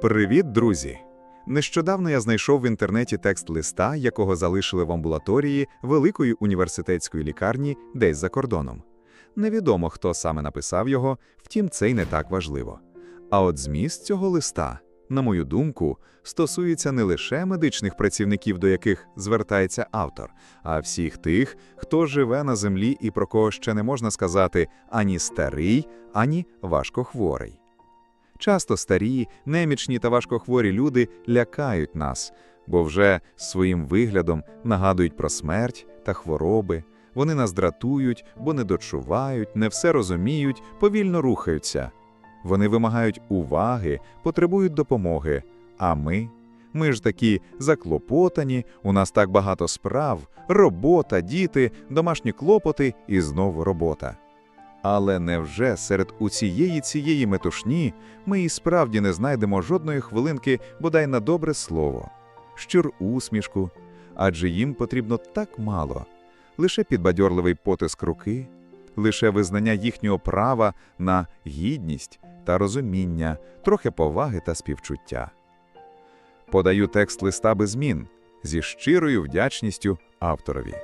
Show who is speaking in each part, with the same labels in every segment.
Speaker 1: Привіт, друзі! Нещодавно я знайшов в інтернеті текст листа, якого залишили в амбулаторії Великої університетської лікарні десь за кордоном. Невідомо, хто саме написав його, втім, це й не так важливо. А от зміст цього листа, на мою думку, стосується не лише медичних працівників, до яких звертається автор, а всіх тих, хто живе на землі і про кого ще не можна сказати ані старий, ані важкохворий. Часто старі, немічні та важкохворі люди лякають нас, бо вже своїм виглядом нагадують про смерть та хвороби. Вони нас дратують, бо не дочувають, не все розуміють, повільно рухаються. Вони вимагають уваги, потребують допомоги. А ми? Ми ж такі заклопотані, у нас так багато справ, робота, діти, домашні клопоти і знову робота. Але невже серед усієї цієї метушні ми і справді не знайдемо жодної хвилинки бодай на добре слово, щур усмішку, адже їм потрібно так мало, лише підбадьорливий потиск руки, лише визнання їхнього права на гідність та розуміння, трохи поваги та співчуття. Подаю текст листа без змін зі щирою вдячністю авторові.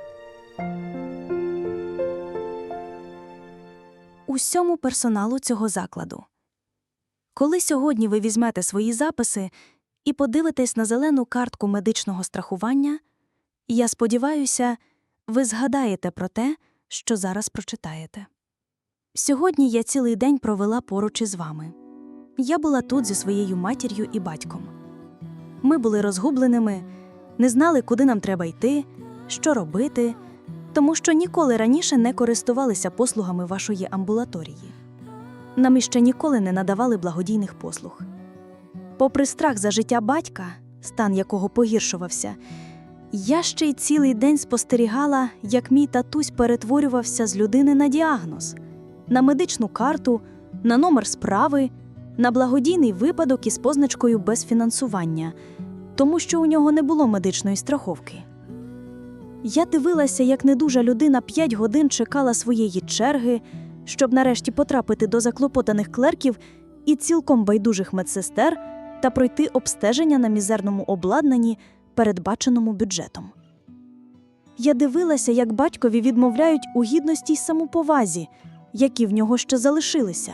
Speaker 2: Усьому персоналу цього закладу. Коли сьогодні ви візьмете свої записи і подивитесь на зелену картку медичного страхування, я сподіваюся, ви згадаєте про те, що зараз прочитаєте. Сьогодні я цілий день провела поруч із вами. Я була тут зі своєю матір'ю і батьком. Ми були розгубленими, не знали, куди нам треба йти, що робити, тому що ніколи раніше не користувалися послугами вашої амбулаторії. Нам іще ніколи не надавали благодійних послуг. Попри страх за життя батька, стан якого погіршувався, я ще й цілий день спостерігала, як мій татусь перетворювався з людини на діагноз, на медичну карту, на номер справи, на благодійний випадок із позначкою без фінансування, тому що у нього не було медичної страховки. Я дивилася, як недужа людина п'ять годин чекала своєї черги, щоб нарешті потрапити до заклопотаних клерків і цілком байдужих медсестер та пройти обстеження на мізерному обладнанні, передбаченому бюджетом. Я дивилася, як батькові відмовляють у гідності й самоповазі, які в нього ще залишилися.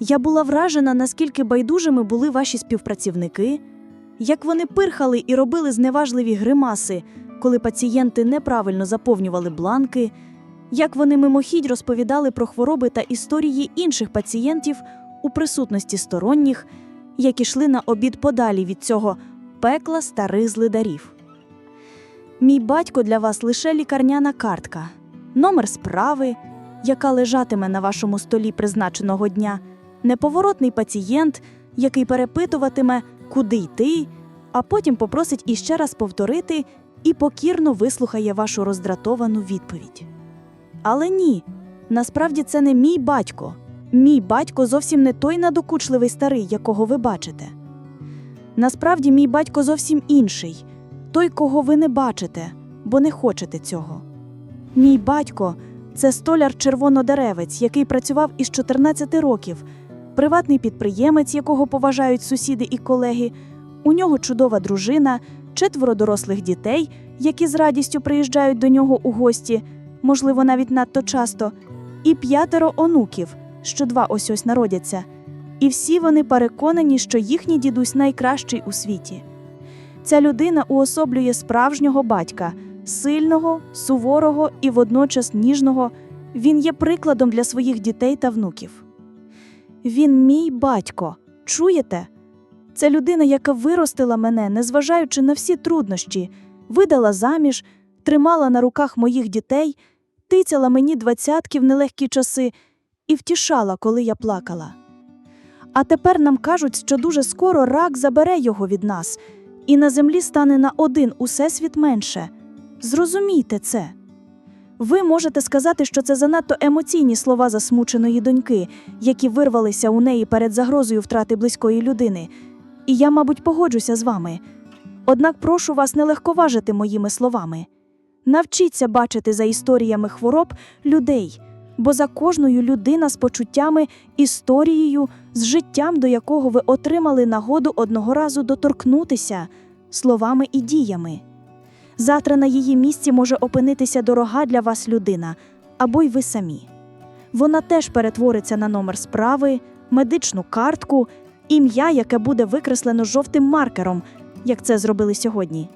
Speaker 2: Я була вражена, наскільки байдужими були ваші співпрацівники, як вони пирхали і робили зневажливі гримаси, коли пацієнти неправильно заповнювали бланки, як вони мимохідь розповідали про хвороби та історії інших пацієнтів у присутності сторонніх, які йшли на обід подалі від цього пекла старих злидарів. Мій батько для вас лише лікарняна картка, номер справи, яка лежатиме на вашому столі призначеного дня, неповоротний пацієнт, який перепитуватиме, куди йти, а потім попросить іще раз повторити і покірно вислухає вашу роздратовану відповідь. Але ні, насправді це не мій батько. Мій батько зовсім не той надокучливий старий, якого ви бачите. Насправді, мій батько зовсім інший, той, кого ви не бачите, бо не хочете цього. Мій батько це столяр червонодеревець, який працював із 14 років, приватний підприємець, якого поважають сусіди і колеги. У нього чудова дружина, четверо дорослих дітей, які з радістю приїжджають до нього у гості, можливо, навіть надто часто, і п'ятеро онуків, що два ось ось народяться. І всі вони переконані, що їхній дідусь найкращий у світі. Ця людина уособлює справжнього батька, сильного, суворого і водночас ніжного. Він є прикладом для своїх дітей та внуків. Він мій батько. Чуєте? Це людина, яка виростила мене, незважаючи на всі труднощі, видала заміж, тримала на руках моїх дітей, тицяла мені двадцятки в нелегкі часи і втішала, коли я плакала. А тепер нам кажуть, що дуже скоро рак забере його від нас, і на землі стане на один усесвіт менше. Зрозумійте це. Ви можете сказати, що це занадто емоційні слова засмученої доньки, які вирвалися у неї перед загрозою втрати близької людини. І я, мабуть, погоджуся з вами. Однак прошу вас не легковажити моїми словами. Навчіться бачити за історіями хвороб людей, бо за кожною людина з почуттями, історією, з життям, до якого ви отримали нагоду одного разу доторкнутися словами і діями. Завтра на її місці може опинитися дорога для вас людина або й ви самі. Вона теж перетвориться на номер справи, медичну картку, ім'я, яке буде викреслено жовтим маркером, як це зробили сьогодні.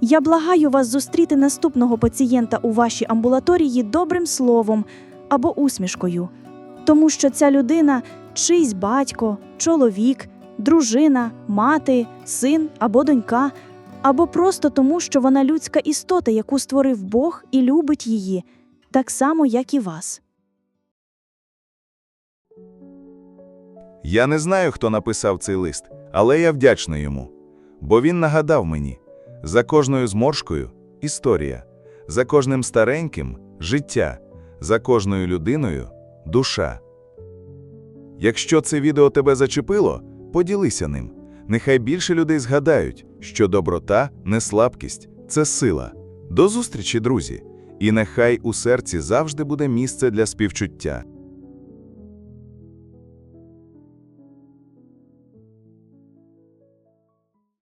Speaker 2: Я благаю вас зустріти наступного пацієнта у вашій амбулаторії добрим словом або усмішкою, тому що ця людина чийсь батько, чоловік, дружина, мати, син або донька, або просто тому, що вона людська істота, яку створив Бог і любить її, так само, як і вас.
Speaker 3: Я не знаю, хто написав цей лист, але я вдячний йому. Бо він нагадав мені: за кожною зморшкою історія, за кожним стареньким життя, за кожною людиною душа. Якщо це відео тебе зачепило, поділися ним. Нехай більше людей згадають, що доброта не слабкість, це сила. До зустрічі, друзі! І нехай у серці завжди буде місце для співчуття.